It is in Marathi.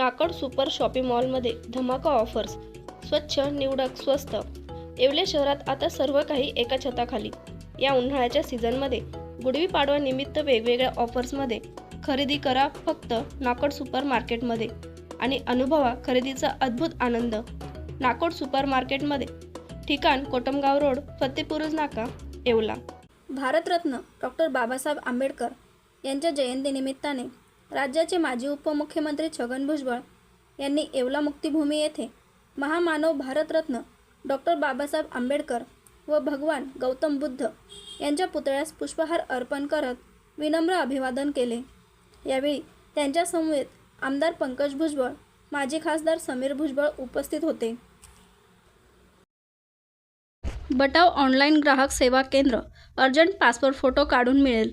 नाकड सुपर शॉपिंग मॉलमध्ये धमाका ऑफर्स. स्वच्छ निवडक स्वस्त. येवले शहरात आता सर्व काही एका छताखाली. या उन्हाळ्याच्या सीझनमध्ये गुडवी निमित्त वेगवेगळ्या ऑफर्समध्ये खरेदी करा फक्त नाकड सुपर मार्केटमध्ये आणि अनुभवा खरेदीचा अद्भुत आनंद. नाकोड सुपर मार्केटमध्ये ठिकाण कोटमगाव रोड फतेपुरुज नाका येवला. भारतरत्न डॉक्टर बाबासाहेब आंबेडकर यांच्या जयंतीनिमित्ताने राज्याचे माजी उपमुख्यमंत्री छगन भुजबळ यांनी येवला मुक्तिभूमी येथे महामानव भारतरत्न डॉक्टर बाबासाहेब आंबेडकर व भगवान गौतम बुद्ध यांच्या पुतळ्यास पुष्पहार अर्पण करत विनम्र अभिवादन केले. यावेळी त्यांच्यासमवेत आमदार पंकज भुजबळ माजी खासदार समीर भुजबळ उपस्थित होते. बटाव ऑनलाईन ग्राहक सेवा केंद्र अर्जंट पासपोर्ट फोटो काढून मिळेल.